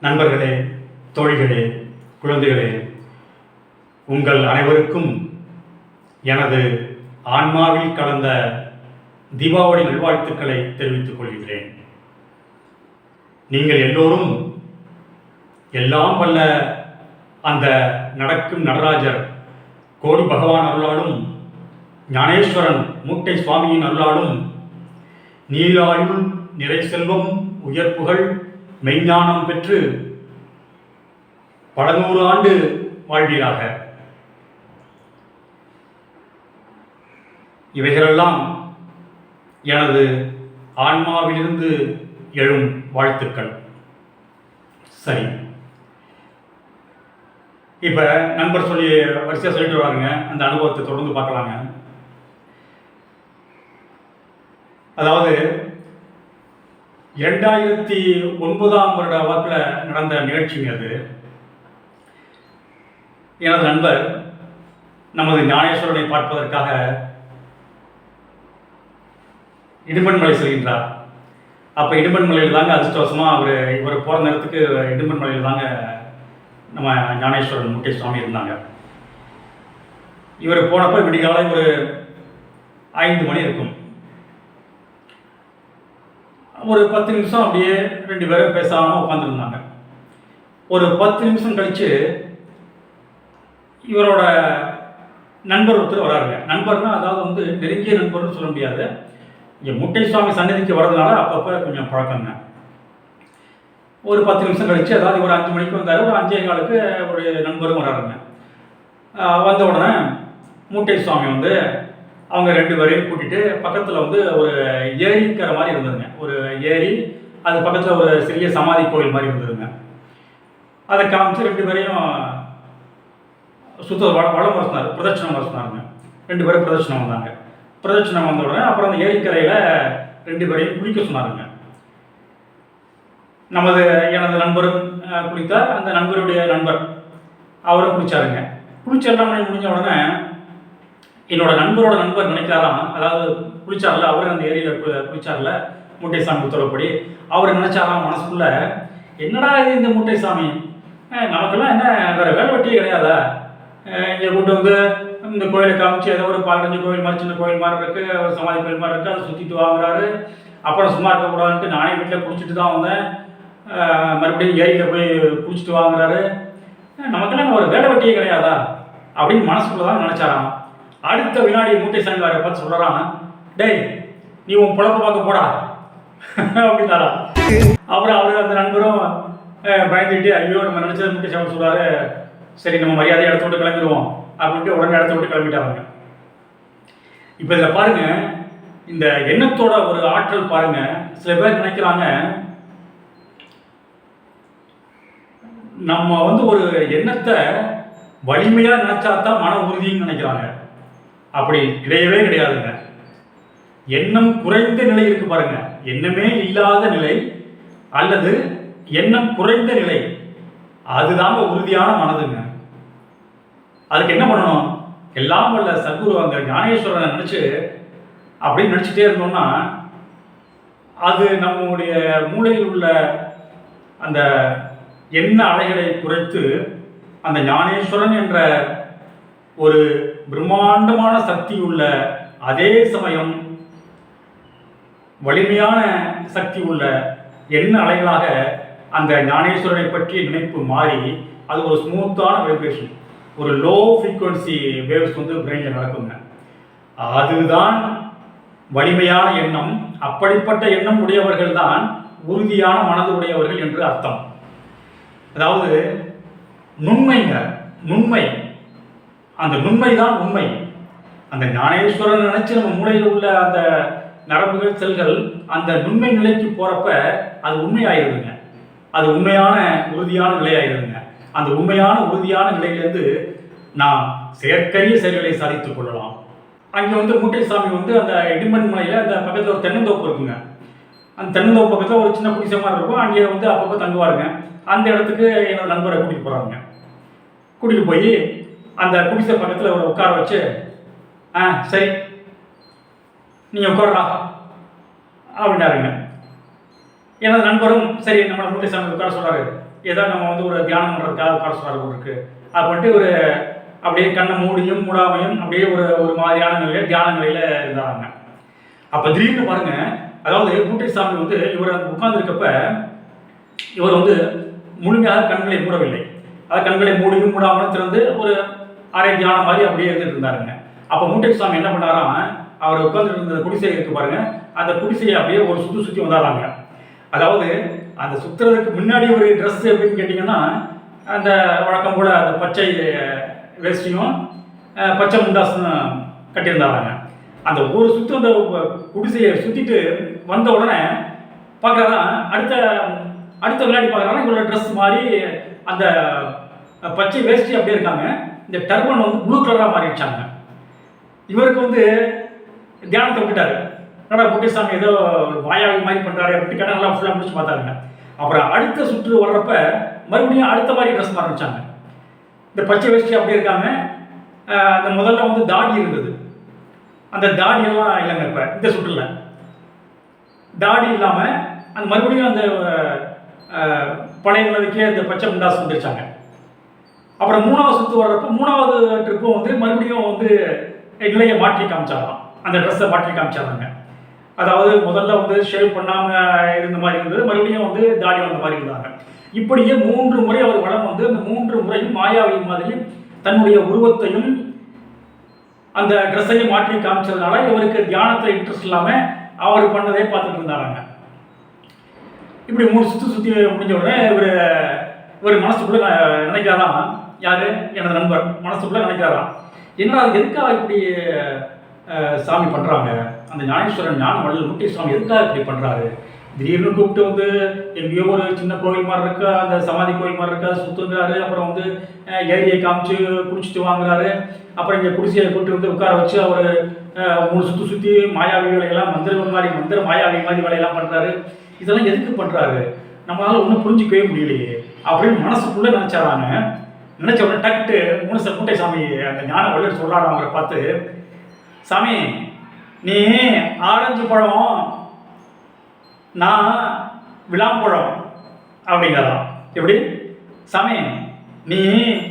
நண்பர்களே தோழிகளே குழந்தைகளே உங்கள் அனைவருக்கும் எனது ஆன்மாவில் கலந்த தீபாவளி நல்வாழ்த்துக்களை தெரிவித்துக் கொள்கின்றேன். நீங்கள் எல்லோரும் எல்லாம் வல்ல அந்த நடக்கும் நடராஜர் கோடி பகவான் அருளாலும் ஞானேஸ்வரன் மூட்டை சுவாமியின் அருளாலும் நீலாயுள் நிறை செல்வம் உயர்ப்புகள் மெய்ஞானம் பெற்று பல நூறு ஆண்டு வாழ்வீராக. இவைகளெல்லாம் எனது ஆன்மாவிலிருந்து எழும் வாழ்த்துக்கள். சரி. இப்போ நண்பர் சொல்லி வரிசையாக சொல்லிட்டு வராங்க. அந்த அனுபவத்தை தொடர்ந்து பார்க்கலாங்க. அதாவது இரண்டாயிரத்தி ஒன்பதாம் வருட வாக்கில் நடந்த நிகழ்ச்சிங்க அது. எனது நண்பர் நமது ஞானேஸ்வரனை பார்ப்பதற்காக இடுமன்மலை செல்கின்றார். அப்போ இடுமன்மலையில் தாங்க அதிர்ஷ்டவசமாக அவர் இவர் போகிற நேரத்துக்கு இடுமன்மலையில் தாங்க நம்ம ஞானேஸ்வரன் முக்கிய சுவாமி இருந்தாங்க. இவர் போனப்போ விடிகாலை ஒரு ஐந்து மணி இருக்கும். ஒரு பத்து நிமிஷம் அப்படியே ரெண்டு பேரும் பேசாமல் உட்காந்துருந்தாங்க ஒரு பத்து நிமிஷம் கழித்து இவரோட நண்பர் ஒருத்தர் வராருங்க. நண்பர்னா அதாவது வந்து நெருங்கிய நண்பர்னு சொல்ல முடியாது. இங்கே முட்டை சுவாமி சன்னதிக்கு வர்றதுனால அப்பப்போ கொஞ்சம் பழக்கங்க. ஒரு பத்து நிமிஷம் கழித்து அதாவது ஒரு அஞ்சு மணிக்கு வந்தார். ஒரு அஞ்சே காலுக்கு ஒரு நண்பரும் வராருங்க. வந்த உடனே மூட்டை சுவாமி வந்து அவங்க ரெண்டு பேரையும் கூட்டிகிட்டு பக்கத்தில் வந்து ஒரு ஏரிக்கிற மாதிரி இருந்ததுங்க. ஒரு ஏரி அது பக்கத்தில் ஒரு சிறிய சமாதி கோயில் மாதிரி இருந்ததுங்க. அதை காமிச்சு ரெண்டு பேரையும் சுத்த வள வளம் வர பிரதட்சணம் வர ரெண்டு பேரும் பிரதட்சணம் வந்தாங்க. பிரதட்சணம் வந்த உடனே அப்புறம் அந்த ஏரிக்கரையில் ரெண்டு பேரையும் குளிக்க சொன்னாருங்க. நமது எனது நண்பரும் குளித்தார். அந்த நண்பருடைய நண்பர் அவரும் குளிச்சாருங்க. குளிச்சு எல்லாம் முடிஞ்ச உடனே என்னோட நண்பரோட நண்பர் நினைக்கிறாராம் அதாவது குளிச்சார்ல அவர் அந்த ஏரியில் குளிச்சார்ல மூட்டை சாமி உத்தரவுப்படி அவர் நினைச்சாராம் மனசுக்குள்ள என்னடா இது இந்த மூட்டை சாமி நமக்கெல்லாம் என்ன வேற வேலை வெட்டியே கிடையாதா? இங்கே கூட்டு வந்து இந்த கோயிலை காமிச்சு ஏதோ ஒரு பதினஞ்சு கோயில் மாதிரி சின்ன கோயில் மாதிரி இருக்கு ஒரு சமாதி கோயில் மாதிரி இருக்கு அதை சுற்றிட்டு வாங்குறாரு. அப்புறம் சும்மா இருக்கக்கூடாதுன்ட்டு நானே வீட்டில் குளிச்சுட்டு தான் வந்தேன். மறுபடியும் ஏரியில் போய் குளிச்சுட்டு வாங்குறாரு. நமக்கெல்லாம் ஒரு வேலை வெட்டியே கிடையாதா? அப்படின்னு மனசுக்குள்ள தான் நினச்சாராம். அடுத்த வினாடி மூட்டை சாமிவாரை பார்த்து சொல்கிறான் டேய் நீ உன் புழப்ப பார்க்க போடா. அப்படின்னாரா. அப்புறம் அவர் அந்த நண்பரும் பயந்துட்டு ஐயோ நம்ம நினச்சது மூட்டை சாமி சொல்கிறாரு சரி நம்ம மரியாதை இடத்த விட்டு கிளம்பிடுவோம். அப்படின்ட்டு உடனே இடத்த விட்டு கிளம்பிட்டாங்க இப்போ இதில் பாருங்க இந்த எண்ணத்தோட ஒரு ஆற்றல் பாருங்க. சில பேர் நினைக்கிறாங்க நம்ம வந்து ஒரு எண்ணத்தை வலிமையாக நினச்சா தான் மன உறுதின்னு நினைக்கிறாங்க. அப்படி கிடையவே கிடையாதுங்க. எண்ணம் குறைந்த நிலை இருக்கு பாருங்க. எண்ணமே இல்லாத நிலை அல்லது எண்ணம் குறைந்த நிலை. அதுதாங்க உறுதியான மனதுங்க. அதுக்கு என்ன பண்ணணும்? எல்லாம் வல்ல சத்குரு அந்த ஞானேஸ்வரனை நினச்சி அப்படின்னு நினச்சிட்டே இருந்தோம்னா அது நம்முடைய மூளையில் உள்ள அந்த எண்ண அலைகளை குறைத்து அந்த ஞானேஸ்வரன் என்ற ஒரு பிரம்மாண்டமான சக்தி உள்ள அதே சமயம் வலிமையான சக்தி உள்ள எண்ண அலைகளாக அந்த ஞானேஸ்வரனை பற்றிய நினைப்பு மாறி அது ஒரு ஸ்மூத்தான வைப்ரேஷன் ஒரு லோ ஃப்ரீக்குவன்சி வேவ்ஸ் வந்து பிரெயினில் நடக்குங்க. அதுதான் வலிமையான எண்ணம். அப்படிப்பட்ட எண்ணம் உடையவர்கள் தான் உறுதியான மனது உடையவர்கள் என்று அர்த்தம். அதாவது நுண்மைங்க. நுண்மை. அந்த நுண்மை தான் உண்மை. அந்த ஞானேஸ்வரன் நினைச்சு நம்ம மூளையில் உள்ள அந்த நரம்புகள் செல்கள் அந்த நுண்மை நிலைக்கு போறப்ப அது உண்மையாயிருதுங்க. அது உண்மையான உறுதியான நிலையாயிருதுங்க. அந்த உண்மையான உறுதியான நிலையிலேருந்து நாம் செயற்கரிய செயல்களை சாதித்துக் கொள்ளலாம். அங்கே வந்து முட்டைசாமி வந்து அந்த இடிமண் மலையில் அந்த பக்கத்தில் ஒரு தென்னந்தோப்பு இருக்குங்க. அந்த தென்னந்தோப்பு பக்கத்தில் ஒரு சின்ன குடிசை மாதிரி இருக்கும். அங்கே வந்து அப்பப்போ தங்குவாருங்க. அந்த இடத்துக்கு என்னோட நண்பரை கூட்டிகிட்டு போகிறாங்க கூட்டிகிட்டு போய் அந்த குடிசை பக்கத்தில் ஒரு உட்கார வச்சு ஆ சரி. நீங்கள் உட்காரா அப்படின்னாருங்க. எனது நண்பரும் சரி நம்ம மூட்டைசாமி உட்கார சொல்கிறாரு ஏதோ நம்ம வந்து ஒரு தியானம் பண்ணுறதுக்காக உட்கார சொல்கிறாரு இருக்கு. அப்படின்ட்டு ஒரு அப்படியே கண்ணை மூடியும் மூடாமையும் அப்படியே ஒரு ஒரு மாதிரியான நிலையில் தியான நிலையில் இருந்தாங்க அப்போ திடீர்னு பாருங்க அதாவது மூட்டைசாமி வந்து இவர் உட்கார்ந்துருக்கப்ப இவர் வந்து முழுமையாக கண்களை மூடவில்லை. அது கண்களை மூடியும் மூடாமலும் திறந்து ஒரு அரை தியானம் மாதிரி அப்படியே இருந்துட்டு இருந்தாருங்க. அப்போ மூட்டைசாமி என்ன பண்ணாராம் அவர் உட்கார்ந்துட்டு இருந்த குடிசை இருக்கு பாருங்க அந்த குடிசையை அப்படியே ஒரு சுற்றி சுற்றி வந்தாராங்க. அதாவது அந்த சுற்றுறதுக்கு முன்னாடி ஒரு ட்ரெஸ் எப்படின்னு கேட்டிங்கன்னா அந்த வழக்கம் போல அந்த பச்சை வேஷ்டியும் பச்சை முண்டாசனும் கட்டியிருந்தாராங்க. அந்த ஒரு சுற்று அந்த குடிசையை சுற்றிட்டு வந்த உடனே பார்க்குறாரா அடுத்த அடுத்த விளையாடி பார்க்குறாங்க இவங்களோட ட்ரெஸ் மாதிரி அந்த பச்சை வேஷ்டி அப்படியே இருக்காங்க. இந்த டர்பன் வந்து ப்ளூ கலராக மாறிடுச்சாங்க. இவருக்கு வந்து தியானத்தை விட்டுட்டாரு. என்னடா குட்டிசாமி ஏதோ வாயாவி மாதிரி பண்ணுறாரு அப்படின்னு கடை நல்லா ஃபுல்லாக முடிச்சு பார்த்தாருங்க. அப்புறம் அடுத்த சுற்று வர்றப்ப மறுபடியும் அடுத்த மாதிரி ட்ரெஸ் ஆரம்பித்தாங்க இந்த பச்சை வேஷ்டி அப்படி இருக்காங்க. அந்த முதல்ல வந்து தாடி இருந்தது. அந்த தாடி எல்லாம் இல்லைங்க இப்போ இந்த சுற்றுல. தாடி இல்லாமல் அந்த மறுபடியும் அந்த பழைய நிலவுக்கே அந்த பச்சை முண்டாசு வந்துருச்சாங்க. அப்புறம் மூணாவது சுற்று வர்றப்ப மூணாவது ட்ரிப்பும் வந்து மறுபடியும் வந்து நிலையை மாற்றி காமிச்சாராம். அந்த ட்ரெஸ்ஸை மாற்றி காமிச்சாராங்க. அதாவது முதல்ல வந்து ஷேவ் பண்ணாமல் இருந்த மாதிரி இருந்தது மறுபடியும் வந்து தாடி வந்த மாதிரி இருந்தாங்க. இப்படியே மூன்று முறை அவர் வளம் வந்து அந்த மூன்று முறையும் மாயாவையும் மாதிரி தன்னுடைய உருவத்தையும் அந்த ட்ரெஸ்ஸையும் மாற்றி காமிச்சதுனால இவருக்கு தியானத்தில் இன்ட்ரெஸ்ட் இல்லாமல் அவர் பண்ணதே பார்த்துட்டு இருந்தாராங்க. இப்படி மூணு சுற்றி சுற்றி முடிஞ்ச உடனே இவர் இவர் மனசுக்குள்ளே நினைக்காதான் யாரு? எனது நண்பர். மனசுக்குள்ள நினைக்கிறாராம் என்ன அது எதுக்காக இப்படி சாமி பண்ணுறாங்க அந்த ஞானேஸ்வரன் ஞான வள்ளல் முட்டி சுவாமி எதுக்காக இப்படி பண்ணுறாரு திடீர்னு கூப்பிட்டு வந்து எங்கேயோ ஒரு சின்ன கோயில் மாதிரி இருக்கு அந்த சமாதி கோயில் மாதிரி இருக்கா சுத்துங்கிறாரு. அப்புறம் வந்து ஏரியை காமிச்சு குடிச்சிட்டு வாங்குறாரு. அப்புறம் இங்கே குடிசையை கூப்பிட்டு வந்து உட்கார வச்சு அவர் மூணு சுற்றி சுற்றி மாயாவி வேலையெல்லாம் மந்திர மாதிரி மந்திர மாயாவி மாதிரி வேலையெல்லாம் பண்ணுறாரு இதெல்லாம் எதுக்கு பண்ணுறாரு நம்மளால ஒன்றும் புரிஞ்சிக்கவே முடியலையே. அப்படின்னு மனசுக்குள்ளே நினச்சாராங்க நினச்ச உடனே டக்குட்டு மூணு மூட்டை சாமி அந்த ஞான வள்ளல் சொல்கிறாரு அவரை பார்த்து சாமி நீ ஆரஞ்சு பழம் நான் விளாம்பழம் அப்படிங்கிறான் எப்படி? சாமி நீ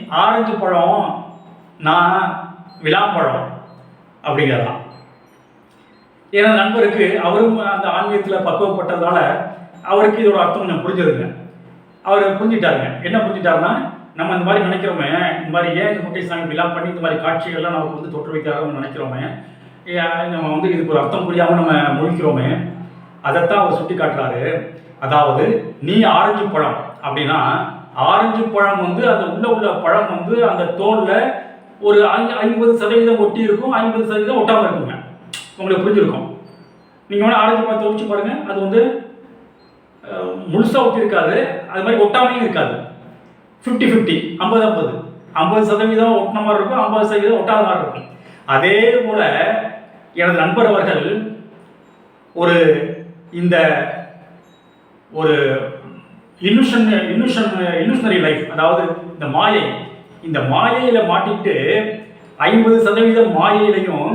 ஆரஞ்சு பழம் நான் விளாம்பழம் அப்படிங்கிறான் எனது நண்பருக்கு அவரும் அந்த ஆன்மீகத்தில் பக்குவப்பட்டதால் அவருக்கு இதோட அர்த்தம் கொஞ்சம் புரிஞ்சிருங்க. அவர் புரிஞ்சிட்டாருங்க. என்ன புரிஞ்சிட்டாருன்னா நம்ம இந்த மாதிரி நினைக்கிறோமே இந்த மாதிரி ஏன் இந்த முட்டை சாமி விழா பண்ணி இந்த மாதிரி காட்சிகள்லாம் நமக்கு வந்து தொற்று வைக்கிறாங்கன்னு நினைக்கிறோமே நம்ம வந்து இதுக்கு ஒரு அர்த்தம் புரியாமல் நம்ம முழிக்கிறோமே அதைத்தான் அவர் சுட்டி காட்டுறாரு. அதாவது நீ ஆரஞ்சு பழம் அப்படின்னா ஆரஞ்சு பழம் வந்து அந்த உள்ள உள்ள பழம் வந்து அந்த தோல்ல ஒரு ஐ- ஐம்பது சதவீதம் ஒட்டி இருக்கும் ஐம்பது சதவீதம் ஒட்டாமல் இருக்குங்க. உங்களுக்கு புரிஞ்சிருக்கும். நீங்கள் வேணால் ஆரஞ்சு பழத்தை ஒழிச்சு பாருங்க. அது வந்து முழுசாக முழுசா ஒட்டி இருக்காது அது மாதிரி ஒட்டாமையும் இருக்காது. ஃபிஃப்டி ஃபிஃப்டி ஐம்பது ஐம்பது. ஐம்பது சதவீதம் ஒட்டின மாதிரி இருக்கும் ஐம்பது சதவீதம் ஒட்டாத மாதிரி இருக்கும். அதே போல் எனது நண்பர் அவர்கள் ஒரு இந்த ஒரு இன்னுஷன் இன்னுஷன் இன்னுஷனரி லைஃப் அதாவது இந்த மாயை இந்த மாயையில் மாட்டிட்டு ஐம்பது சதவீதம் மாயையிலையும்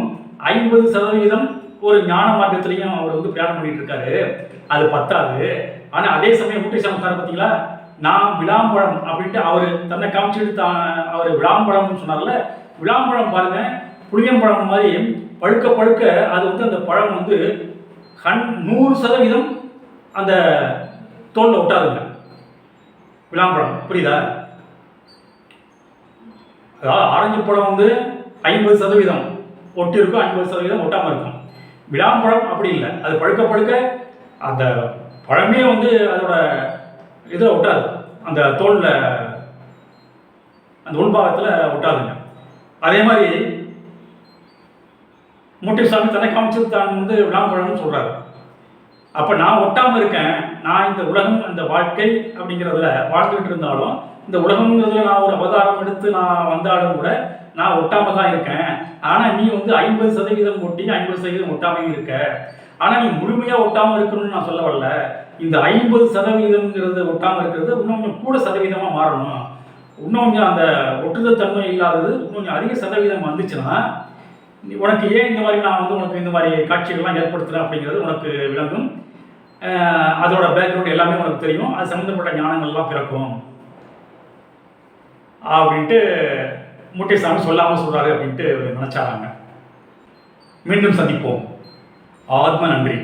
ஐம்பது சதவீதம் ஒரு ஞான மார்க்கத்திலையும் அவர் வந்து பிரயாணம் பண்ணிட்டு இருக்காரு. அது பத்தாது. ஆனால் அதே சமயம் முட்டை சமஸ்தானம் பார்த்தீங்களா நான் விளாம்பழம் அப்படின்ட்டு அவர் தன்னை காமிச்சிட்டு தான் அவர் விளாம்பழம்னு சொன்னார்ல. விளாம்பழம் பாருங்க புளியம்பழம் மாதிரி பழுக்க பழுக்க அது வந்து அந்த பழம் வந்து கண் நூறு சதவீதம் அந்த தோல்ல ஒட்டாதுங்க. விளாம்பழம் புரியுதா? அதாவது ஆரஞ்சு பழம் வந்து ஐம்பது சதவீதம் ஒட்டி இருக்கும் ஐம்பது சதவீதம் ஒட்டாமல் இருக்கும். விளாம்பழம் அப்படி இல்லை. அது பழுக்க பழுக்க அந்த பழமே வந்து அதோட இதில் ஒட்டாது. அந்த தோலில் அந்த உள்பாகத்தில் ஒட்டாதுங்க. அதே மாதிரி முட்டைசாமி தன்னை காமிச்சது தான் வந்து விழாம்பழம்னு சொல்கிறாரு அப்போ நான் ஒட்டாமல் இருக்கேன் நான் இந்த உலகம் அந்த வாழ்க்கை அப்படிங்கிறதுல வாழ்ந்துகிட்டு இருந்தாலும் இந்த உலகங்கிறதுல நான் ஒரு அவதாரம் எடுத்து நான் வந்தாலும் கூட நான் ஒட்டாமல் தான் இருக்கேன். ஆனால் நீ வந்து ஐம்பது சதவீதம் ஒட்டி ஐம்பது சதவீதம் ஒட்டாமல் இருக்க. ஆனால் நீ முழுமையாக ஒட்டாமல் இருக்கணும்னு நான் சொல்ல வரல. இந்த ஐம்பது சதவீதம்ங்கிறது ஒட்டாமல் இருக்கிறது. இன்னும் கொஞ்சம் கூட சதவீதமாக மாறணும். இன்னும் கொஞ்சம் அந்த ஒட்டுதல் தன்மை இல்லாதது இன்னும் கொஞ்சம் அதிக சதவீதம் வந்துச்சுன்னா உனக்கு ஏன் இந்த மாதிரி நான் வந்து உனக்கு இந்த மாதிரி காட்சிகள்லாம் ஏற்படுத்துகிறேன் அப்படிங்கிறது உனக்கு விளங்கும். அதோட பேக்ரவுண்ட் எல்லாமே உனக்கு தெரியும். அது சம்மந்தப்பட்ட ஞானங்கள்லாம் பிறக்கும். அப்படின்ட்டு முட்டைசாமி சொல்லாமல் சொல்கிறாரு அப்படின்ட்டு நினச்சாராங்க. மீண்டும் சந்திப்போம். ஆத்ம நன்றி.